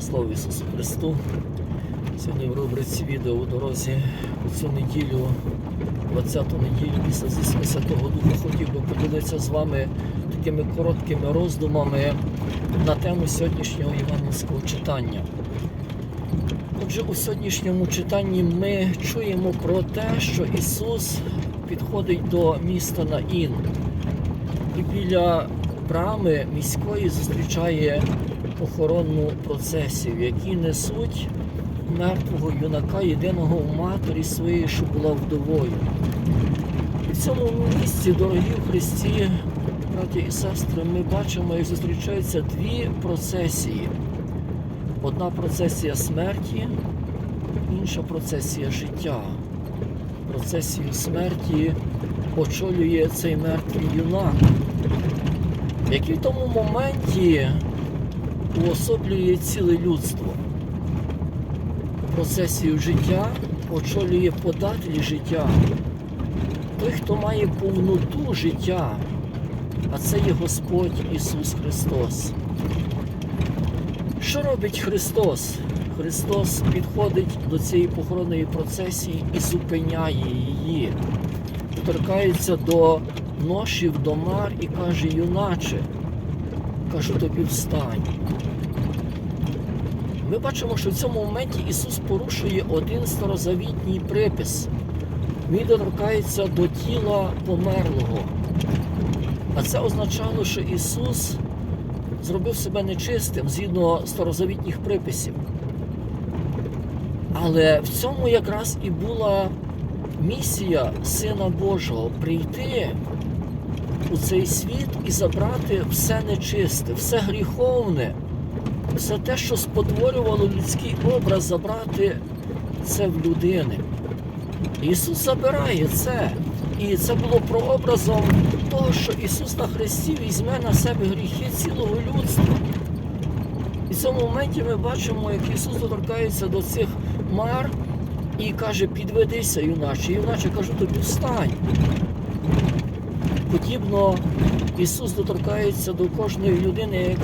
Слава Ісусу Христу! Сьогодні в рубриці відео у дорозі у цю неділю, 20-ту неділю після зіснення Святого Духа, хотів би поділитися з вами такими короткими роздумами на тему сьогоднішнього євангельського читання. Отже, у сьогоднішньому читанні ми чуємо про те, що Ісус підходить до міста Наїн і біля брами міської зустрічає похоронну процесію, в якій несуть мертвого юнака, єдиного у матері своєї, що була вдовою. І в цьому місці, дорогі в Христі, браті і сестри, ми бачимо, як зустрічаються дві процесії. Одна процесія смерті, інша процесія життя. Процесію смерті очолює цей мертвий юнак, який в тому моменті уособлює ціле людство. Процесію життя очолює податель життя, той, хто має повноту життя, а це є Господь Ісус Христос. Що робить Христос? Христос підходить до цієї похоронної процесії і зупиняє її, торкається до ношів, до мар і каже, юначе, кажу тобі встань. Ми бачимо, що в цьому моменті Ісус порушує один старозавітній припис. Він доторкається до тіла померлого. А це означало, що Ісус зробив себе нечистим згідно старозавітніх приписів. Але в цьому якраз і була місія Сина Божого прийти у цей світ і забрати все нечисте, все гріховне, все те, що спотворювало людський образ, забрати це в людини. Ісус забирає це. І це було прообразом того, що Ісус на Христі візьме на себе гріхи цілого людства. І в цьому моменті ми бачимо, як Ісус доторкається до цих мар і каже, підведися, юначе. Юначе кажу, тобі встань. Подібно Ісус доторкається до кожної людини,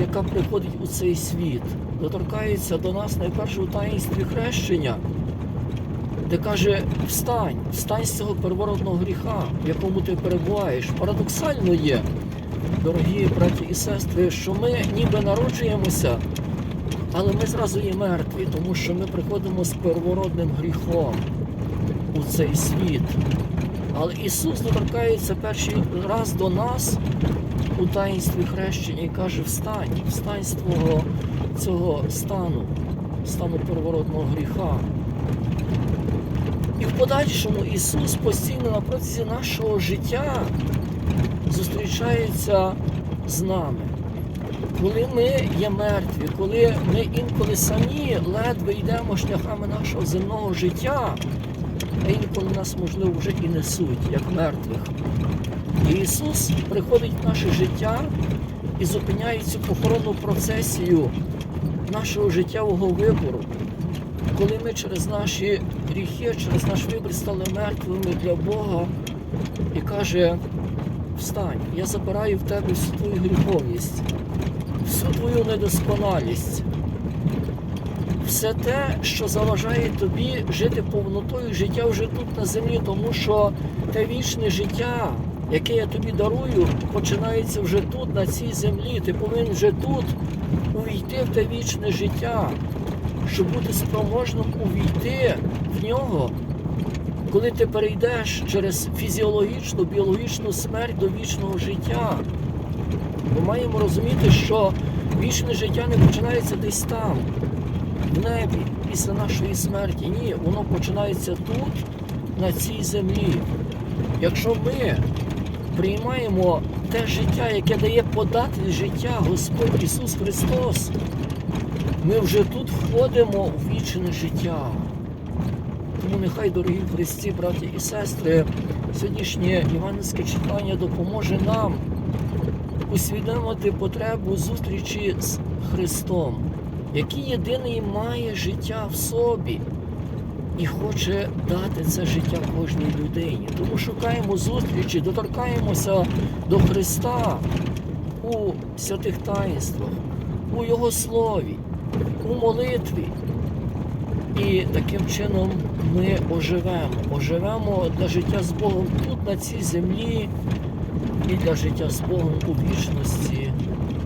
яка приходить у цей світ. Доторкається до нас найперше у таїнстві хрещення, де каже, встань, встань з цього первородного гріха, в якому ти перебуваєш. Парадоксально є, дорогі браті і сестри, що ми ніби народжуємося, але ми зразу є мертві, тому що ми приходимо з первородним гріхом у цей світ. Але Ісус доторкається перший раз до нас у таїнстві хрещення і каже: Встань, встань з твого цього стану, стану первородного гріха. І в подальшому Ісус постійно на протязі нашого життя зустрічається з нами. Коли ми є мертві, коли ми інколи самі ледве йдемо шляхами нашого земного життя, а інколи нас, можливо, вже і несуть, як мертвих. І Ісус приходить в наше життя і зупиняє цю похоронну процесію нашого життєвого вибору, коли ми через наші гріхи, через наш вибір стали мертвими для Бога і каже, встань, я забираю в тебе всю твою гріховність, всю твою недосконалість все те, що заважає тобі жити повнотою життя вже тут на землі, тому що те вічне життя, яке я тобі дарую, починається вже тут, на цій землі. Ти повинен вже тут увійти в те вічне життя, щоб бути спроможним увійти в нього. Коли ти перейдеш через фізіологічну, біологічну смерть до вічного життя, ми маємо розуміти, що вічне життя не починається десь там в небі після нашої смерті. Ні, воно починається тут, на цій землі. Якщо ми приймаємо те життя, яке дає податель життя Господь Ісус Христос, ми вже тут входимо в вічне життя. Тому нехай, дорогі Христі, браті і сестри, сьогоднішнє іванське читання допоможе нам усвідомити потребу зустрічі з Христом який єдиний має життя в собі і хоче дати це життя кожній людині. Тому шукаємо зустрічі, доторкаємося до Христа у святих таїнствах, у Його слові. у молитві. І таким чином ми оживемо. Оживемо для життя з Богом тут, на цій землі, і для життя з Богом у вічності.